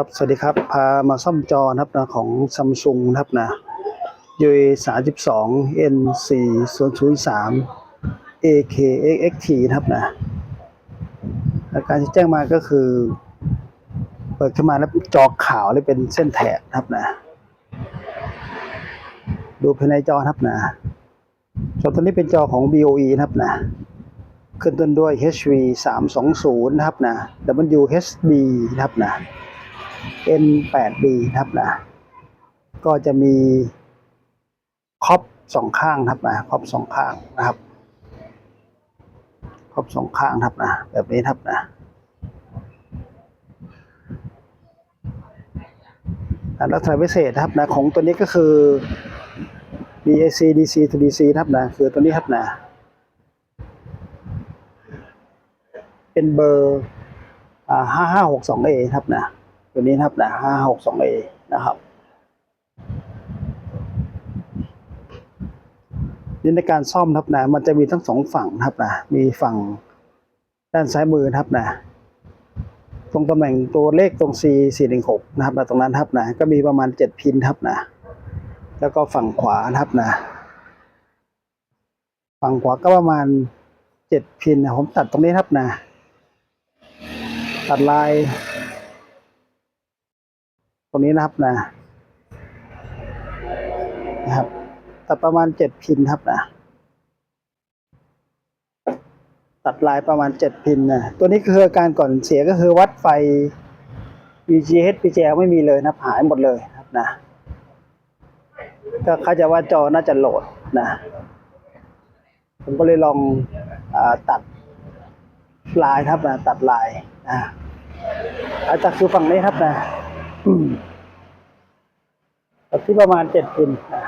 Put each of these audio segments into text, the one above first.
ครับสวัสดีครับพามาซ่อมจอนะครับนะของซัมซุงนะครับนะ UI 32 N 4 0 0 3 AK XT นะครับนะอาการที่แจ้งมาก็คือ เปิดขึ้นมาแล้วจอขาวเลยเป็นเส้นแถบนะครับนะ ดูภายในจอนะครับนะจอตัวนี้เป็นจอของ BOE นะครับนะขึ้นต้นด้วย HV 320นะครับนะ WHD นะครับนะ N8B นะครับนะ ก็จะมีครอบสองข้างนะครับนะครอบสองข้างนะครับครอบสองข้างนะครับนะ แบบนี้นะครับนะอ่าลักษณะพิเศษนะครับนะของตัวนี้ก็คือ BAC DC to DC นะครับนะ คือตัวนี้ครับนะ เป็นเบอร์อ่าห้าห้าหกสองเอครับนะ ตัวนี้นะครับนะห้าหกสองเอนะครับนี่ในการซ่อมครับนะมันจะมีทั้งสองฝั่งครับนะมีฝั่งด้านซ้ายมือครับนะตรงตำแหน่งตัวเลขตรง C 4 1 6นะครับนะตรงนั้นครับนะก็มีประมาณเจ็ดพินครับนะแล้วก็ฝั่งขวานะครับนะ ฝั่งขวาก็ประมาณเจ็ดพินนะผมตัดตรงนี้ครับนะ ตัดลาย รงนี้นะครับนะนะครับตัดประมาณเจ็ดพินครับนะตัดลายประมาณเจ็ดพินนะตัวนี้คือการก่อนเสียก็คือวัดไฟ VGH VGL ไม่มีเลยนะหายหมดเลยครับนะก็เข้าใจว่าจอน่าจะโหลดนะผมก็เลยลองอตัดลายครับนะตัดลายนะอาจากคือฝั่งนี้ครับนะ อืมตัดที่ประมาณเจ็ดพินนะ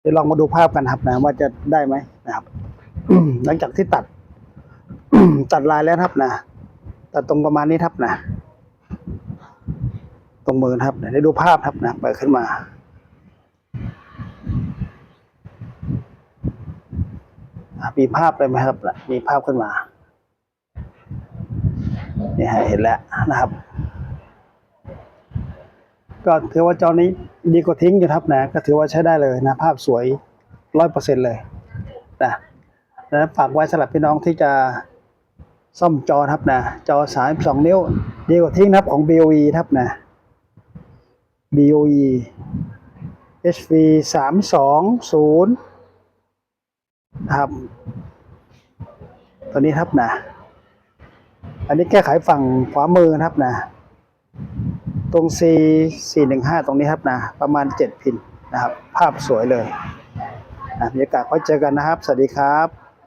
เดี๋ยวลองมาดูภาพกันครับนะว่าจะได้ไหมนะครับหลังจากที่ตัด ตัดลายแล้วครับนะตัดตรงประมาณนี้ครับนะตรงมือนะครับเดี๋ยวได้ดูภาพครับนะเปิดขึ้นมามีภาพเลยไหมครับ มีภาพขึ้นมา นี่เห็นแล้วนะครับ ก็ถือว่าจอนี้ดีกว่าทิ้งอยู่ครับนะก็ถือว่าใช้ได้เลยนะภาพสวยร้อยเปอร์เซ็นต์เลยนะแล้วฝากไว้สำหรับพี่น้องที่จะซ่อมจอครับนะจอสามสองนิ้ว ดีกว่าทิ้งนะครับของ BOE ครับนะ BOE HV สามสองศูนย์ครับตัวนี้ครับนะ อันนี้แก้ไขฝั่งขวามือครับนะ รง C 4 1 5 ตรงนี้ครับนะประมาณ 7 พินนะครับ ภาพสวยเลยนะบรรยากาศไว้เจอกันนะครับ สวัสดีครับ